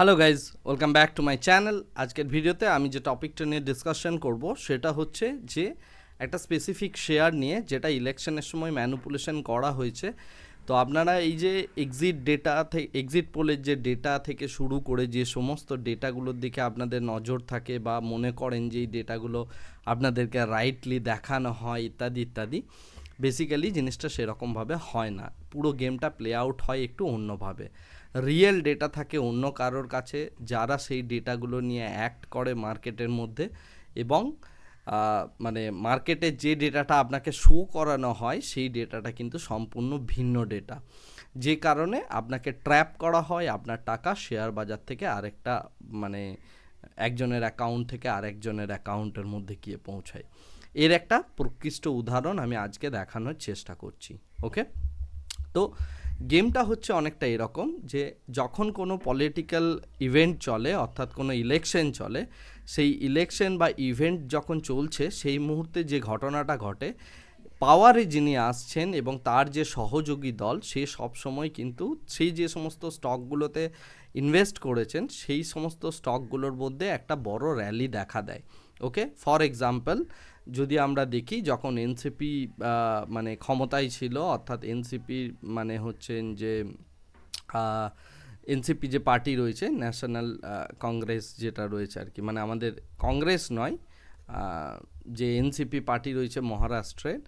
Hello guys welcome back to my channel আজকের ভিডিওতে আমি যে টপিকটা নিয়ে ডিসকাশন করব, সেটা হচ্ছে যে একটা স্পেসিফিক শেয়ার নিয়ে যেটা ইলেকশনের সময় ম্যানুপুলেশন করা হয়েছে। তো আপনারা এই যে এক্সিট ডেটা থেকে এক্সিট পোলের যে ডেটা থেকে শুরু করে যে সমস্ত ডেটাগুলোর দিকে আপনাদের নজর থাকে বা মনে করেন যে এই ডেটাগুলো আপনাদেরকে রাইটলি দেখানো হয়, ইত্যাদি ইত্যাদি বেসিক্যালি জিনিসটা সেরকমভাবে হয় না। পুরো গেমটা প্লে আউট হয় একটু অন্যভাবে। রিয়েল ডেটা থাকে অন্য কারোর কাছে, যারা সেই ডেটাগুলো নিয়ে অ্যাক্ট করে মার্কেটের মধ্যে এবং মানে মার্কেটে যে ডেটাটা আপনাকে শো করানো হয়, সেই ডেটাটা কিন্তু সম্পূর্ণ ভিন্ন ডেটা যে কারণে আপনাকে ট্র্যাপ করা হয় আপনার টাকা শেয়ার বাজার থেকে আরেকটা মানে একজনের অ্যাকাউন্ট থেকে আরেকজনের অ্যাকাউন্টের মধ্যে গিয়ে পৌঁছায়। এর একটা প্রকৃষ্ট উদাহরণ আমি আজকে দেখানোর চেষ্টা করছি ওকে তো গেমটা হচ্ছে অনেকটা এরকম যে যখন কোনো পলিটিক্যাল ইভেন্ট চলে, অর্থাৎ কোনো ইলেকশন চলে, সেই ইলেকশন বা ইভেন্ট যখন চলছে, সেই মুহূর্তে যে ঘটনাটা ঘটে পাওয়ারে যিনি আসছেন এবং তার যে সহযোগী দল, সে সবসময় কিন্তু সেই যে সমস্ত স্টকগুলোতে ইনভেস্ট করেছেন, সেই সমস্ত স্টকগুলোর মধ্যে একটা বড় র্যালি দেখা দেয়। ওকে ফর এক্সাম্পল যদি আমরা দেখি যখন এনসিপি মানে ক্ষমতায় ছিল, অর্থাৎ এনসিপি মানে হচ্ছেন যে এনসিপি যে পার্টি রয়েছে, ন্যাশনাল কংগ্রেস যেটা রয়েছে আর কি মানে আমাদের কংগ্রেস নয় যে এনসিপি পার্টি রয়েছে মহারাষ্ট্রের,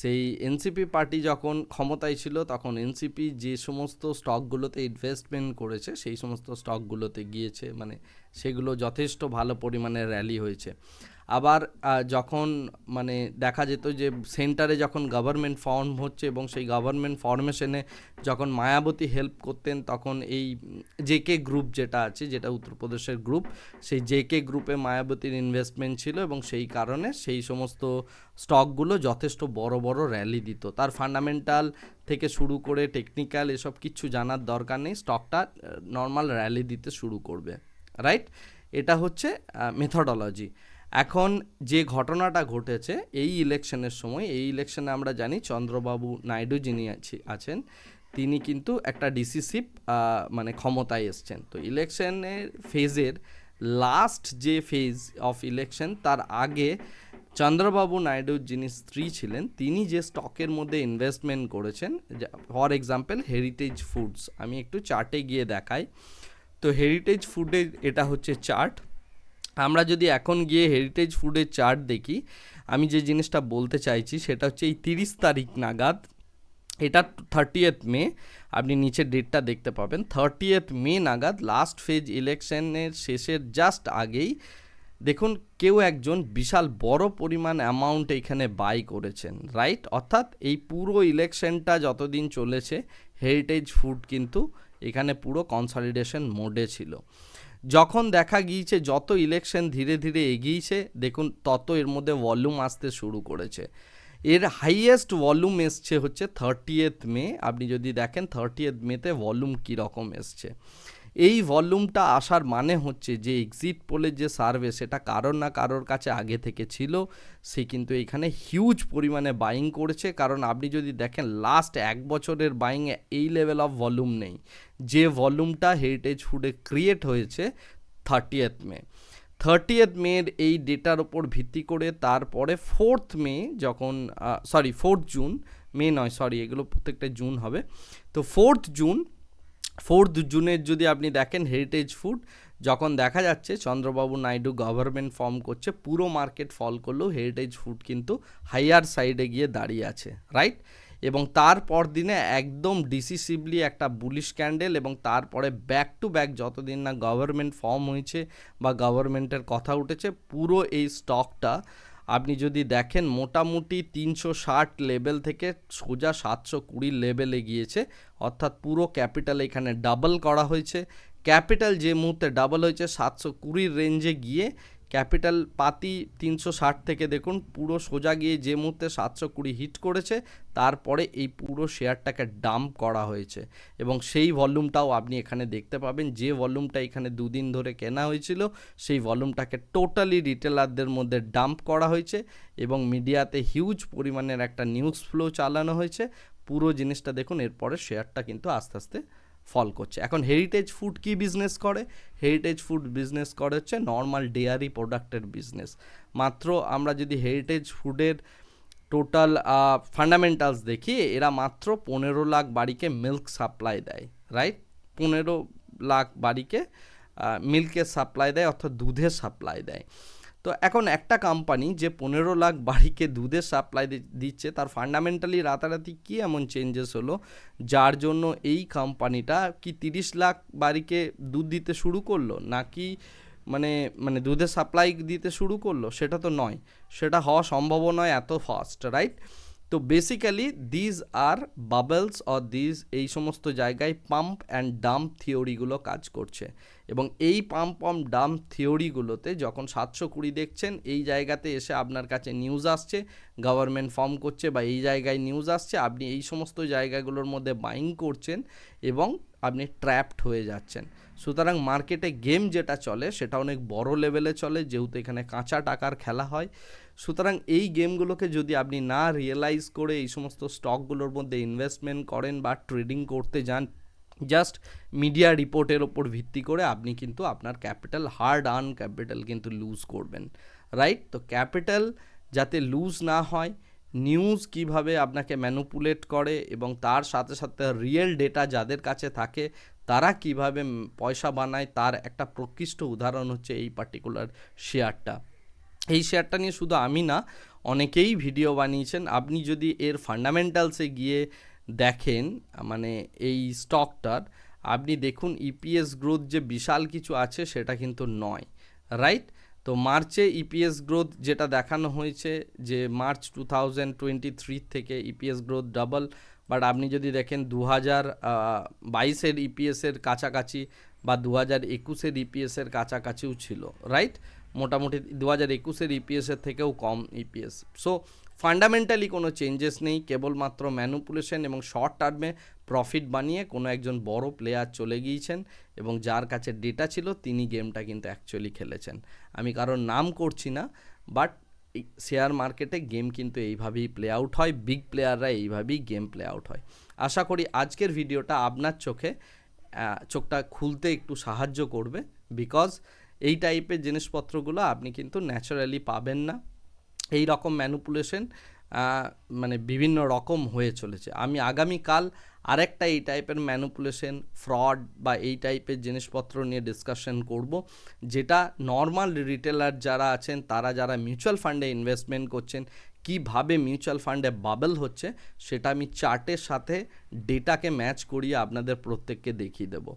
সেই এনসিপি পার্টি যখন ক্ষমতায় ছিল, তখন এনসিপি যে সমস্ত স্টকগুলোতে ইনভেস্টমেন্ট করেছে, সেই সমস্ত স্টকগুলোতে গিয়েছে মানে সেগুলো যথেষ্ট ভালো পরিমাণে র্যালি হয়েছে। আবার যখন মানে দেখা যেত যে সেন্টারে যখন গভর্নমেন্ট ফর্ম হচ্ছে এবং সেই গভর্নমেন্ট ফর্মেশনে যখন মায়াবতী হেল্প করতেন, তখন এই জেকে গ্রুপ যেটা আছে, যেটা উত্তরপ্রদেশের গ্রুপ সেই জেকে গ্রুপে মায়াবতীর ইনভেস্টমেন্ট ছিল এবং সেই কারণে সেই সমস্ত স্টকগুলো যথেষ্ট বড় বড় র্যালি দিত। তার ফান্ডামেন্টাল থেকে শুরু করে টেকনিক্যাল এসব কিছু জানার দরকার নেই স্টকটা নর্মাল র্যালি দিতে শুরু করবে রাইট এটা হচ্ছে মেথডোলজি এখন যে ঘটনাটা ঘটেছে, এই ইলেকশনের সময়, এই ইলেকশনে আমরা জানি চন্দ্রবাবু নাইডু যিনি আছি- আছেন, তিনি কিন্তু একটা ডিসিসিভ মানে ক্ষমতায় এসছেন। তো ইলেকশনের ফেজের লাস্ট যে ফেজ অফ ইলেকশন তার আগে চন্দ্রবাবু নাইডুর যিনি স্ত্রী ছিলেন, তিনি যে স্টকের মধ্যে ইনভেস্টমেন্ট করেছেন ফর এক্সাম্পল হেরিটেজ ফুডস আমি একটু চার্টে গিয়ে দেখাই। তো হেরিটেজ ফুডের এটা হচ্ছে চার্ট আমরা যদি এখন গিয়ে হেরিটেজ ফুডের চার্ট দেখি, আমি যে জিনিসটা বলতে চাইছি সেটা হচ্ছে এই তিরিশ তারিখ নাগাদ, এটা থার্টিয়েথ মে, আপনি নিচের ডেটটা দেখতে পাবেন। থার্টিয়েথ মে নাগাদ লাস্ট ফেজ ইলেকশনের শেষের জাস্ট আগেই, দেখুন কেউ একজন বিশাল বড় পরিমাণ অ্যামাউন্ট এখানে বাই করেছেন রাইট অর্থাৎ এই পুরো ইলেকশনটা যতদিন চলেছে হেরিটেজ ফুড কিন্তু এখানে পুরো কনসলিডেশন মোডে ছিল। যখন দেখা গিয়েছে যত ইলেকশন ধীরে ধীরে এগিয়েছে, দেখুন তত এর মধ্যে ভলিউম আসতে শুরু করেছে। এর হাইয়েস্ট ভলিউম এসছে হচ্ছে থার্টিয়েথ মে আপনি যদি দেখেন থার্টিয়েথ মেতে ভলিউম কীরকম এসছে। এই ভলিউমটা আসার মানে হচ্ছে যে এক্সিট পোলের যে সার্ভে সেটা কারোর না কারোর কাছে আগে থেকে ছিল। সে কিন্তু এখানে হিউজ পরিমাণে বাইং করেছে। কারণ আপনি যদি দেখেন লাস্ট এক বছরের বাইং এই লেভেল অফ ভলিউম নেই। যে ভলিউমটা হেরিটেজ ফুডে ক্রিয়েট হয়েছে থার্টিয়েথ মে থার্টিয়েথ মের এই ডেটার ওপর ভিত্তি করে তারপরে ফোর্থ মে যখন সরি ফোর্থ জুন মে নয় সরি এগুলো প্রত্যেকটা জুন হবে। তো ফোর্থ জুন ফোর্থ জুনের যদি আপনি দেখেন হেরিটেজ ফুড যখন দেখা যাচ্ছে চন্দ্রবাবু নাইডু গভর্নমেন্ট ফর্ম করছে, পুরো মার্কেট ফল করলেও হেরিটেজ ফুড কিন্তু হাইয়ার সাইডে গিয়ে দাঁড়িয়ে আছে রাইট এবং তারপর দিনে একদম ডিসিসিভলি একটা বুলিশ ক্যান্ডেল এবং তারপরে ব্যাক টু ব্যাক যতদিন না গভর্নমেন্ট ফর্ম হয়েছে বা গভর্নমেন্টের কথা উঠেছে, পুরো এই স্টকটা আপনি যদি দেখেন মোটামুটি তিনশো ষাট লেভেল থেকে সোজা সাতশো কুড়ি লেভেলে গিয়েছে, অর্থাৎ পুরো ক্যাপিটাল এখানে ডাবল করা হয়েছে। ক্যাপিটাল যে মুহূর্তে ডাবল হয়েছে, সাতশো কুড়ির রেঞ্জে গিয়ে ক্যাপিটাল পাতি তিনশো ষাট থেকে দেখুন, পুরো সোজা গিয়ে যে মুহূর্তে সাতশো কুড়ি হিট করেছে, তারপরে এই পুরো শেয়ারটাকে ডাম্প করা হয়েছে। এবং সেই ভলিউমটাও আপনি এখানে দেখতে পাবেন, যে ভলিউমটা এখানে দুদিন ধরে কেনা হয়েছিল, সেই ভলিউমটাকে টোটালি রিটেলারদের মধ্যে ডাম্প করা হয়েছে এবং মিডিয়াতে হিউজ পরিমাণের একটা নিউজ ফ্লো চালানো হয়েছে। পুরো জিনিসটা দেখুন, এরপরে শেয়ারটা কিন্তু আস্তে আস্তে ফল করছে। এখন হেরিটেজ ফুড কি বিজনেস করে? হেরিটেজ ফুড বিজনেস করে হচ্ছে নর্মাল ডেয়ারি প্রোডাক্টের বিজনেস মাত্র আমরা যদি হেরিটেজ ফুডের টোটাল ফান্ডামেন্টালস দেখি, এরা মাত্র পনেরো লাখ বাড়িকে মিল্ক সাপ্লাই দেয় রাইট পনেরো লাখ বাড়িকে মিল্কের সাপ্লাই দেয় অর্থাৎ দুধের সাপ্লাই দেয়। তো এখন একটা কোম্পানি যে পনেরো লাখ বাড়িকে দুধের সাপ্লাই দিচ্ছে, তার ফান্ডামেন্টালি রাতারাতি কী এমন চেঞ্জেস হলো? যার জন্য এই কোম্পানিটা কি তিরিশ লাখ বাড়িকে দুধ দিতে শুরু করল? নাকি মানে মানে দুধের সাপ্লাই দিতে শুরু করল? সেটা তো নয়। সেটা হওয়া সম্ভব নয়, এত ফাস্ট রাইট তো basically these are bubbles or these এই সমস্ত জায়গায় পাম্প অ্যান্ড ডাম্প থিওরিগুলো কাজ করছে। এবং এই পাম্প পাম্প ডাম থিওরিগুলোতে যখন সাতশো কুড়ি দেখছেন, এই জায়গাতে এসে আপনার কাছে নিউজ আসছে গভর্নমেন্ট ফর্ম করছে বা এই জায়গায় নিউজ আসছে, আপনি এই সমস্ত জায়গাগুলোর মধ্যে বাইং করছেন এবং আপনি ট্র্যাপড হয়ে যাচ্ছেন। সুতরাং মার্কেটে গেম যেটা চলে, সেটা অনেক বড় লেভেলে চলে, যেহেতু এখানে কাঁচা টাকার খেলা হয়। সুতরাং এই গেমগুলোকে যদি আপনি না রিয়েলাইজ করে এই সমস্ত স্টকগুলোর মধ্যে ইনভেস্টমেন্ট করেন বা ট্রেডিং করতে যান জাস্ট মিডিয়া রিপোর্টের ওপর ভিত্তি করে আপনি কিন্তু আপনার ক্যাপিটাল হার্ড আর্ন ক্যাপিটাল কিন্তু লুজ করবেন, রাইট? তো ক্যাপিটাল যাতে লুজ না হয়, নিউজ কীভাবে আপনাকে ম্যানুপুলেট করে এবং তার সাথে সাথে রিয়েল ডেটা যাদের কাছে থাকে, তারা কীভাবে পয়সা বানায়, তার একটা প্রকৃষ্ট উদাহরণ হচ্ছে এই পার্টিকুলার শেয়ারটা এই শেয়ারটা নিয়ে শুধু আমি না, অনেকেই ভিডিও বানিয়েছেন। আপনি যদি এর ফান্ডামেন্টালসে গিয়ে দেখেন মানে এই স্টকটার আপনি দেখুন ইপিএস গ্রোথ যে বিশাল কিছু আছে সেটা কিন্তু নয় রাইট তো মার্চে ইপিএস গ্রোথ যেটা দেখানো হয়েছে যে March two thousand twenty three থেকে ইপিএস গ্রোথ ডাবল বাট আপনি যদি দেখেন দু হাজার বাইশের ইপিএসের কাছাকাছি বা দু হাজার একুশের ইপিএসের কাছাকাছিও ছিল রাইট মোটামুটি দু হাজার একুশের ইপিএসের থেকেও কম ইপিএস সো ফান্ডামেন্টালি কোনো চেঞ্জেস নেই, কেবলমাত্র ম্যানুপুলেশন এবং শর্ট টার্মে প্রফিট বানিয়ে কোনো একজন বড় প্লেয়ার চলে গিয়েছেন এবং যার কাছে ডেটা ছিল তিনি গেমটা কিন্তু অ্যাকচুয়ালি খেলেছেন। আমি কারোর নাম করছি না বাট শেয়ার মার্কেটে গেম কিন্তু এইভাবেই প্লে আউট হয় বিগ প্লেয়াররা এইভাবেই গেম প্লে আউট হয়। আশা করি আজকের ভিডিওটা আপনার চোখে চোখটা খুলতে একটু সাহায্য করবে বিকজ এই টাইপের জিনিসপত্রগুলো আপনি কিন্তু ন্যাচারালি পাবেন না। এই রকম ম্যানুপুলেশন মানে বিভিন্ন রকম হয়ে চলেছে। আমি আগামীকাল আরেকটা এই টাইপের ম্যানুপুলেশন ফ্রড বা এই টাইপের জিনিসপত্র নিয়ে ডিসকাশন করব। যেটা নর্মাল রিটেলার যারা আছেন, তারা যারা মিউচুয়াল ফান্ডে ইনভেস্টমেন্ট করছেন কীভাবে মিউচুয়াল ফান্ডে বাবেল হচ্ছে, সেটা আমি চার্টের সাথে ডেটাকে ম্যাচ করিয়ে আপনাদের প্রত্যেককে দেখিয়ে দেবো।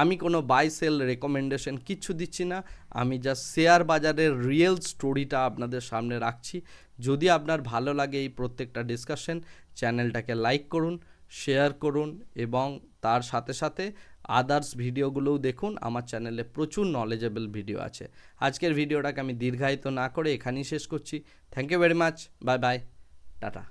আমি কোনো বাই সেল রেকমেন্ডেশন কিচ্ছু দিচ্ছি না, আমি জাস্ট শেয়ার বাজারের রিয়েল স্টোরিটা আপনাদের সামনে রাখছি। যদি আপনার ভালো লাগে এই প্রত্যেকটা ডিসকাশন চ্যানেলটাকে লাইক করুন শেয়ার করুন এবং তার সাথে সাথে আদার্স ভিডিওগুলোও দেখুন, আমার চ্যানেলে প্রচুর নলেজেবল ভিডিও আছে। আজকের ভিডিওটাকে আমি দীর্ঘায়িত না করে এখানেই শেষ করছি। Thank you very much bye bye tata.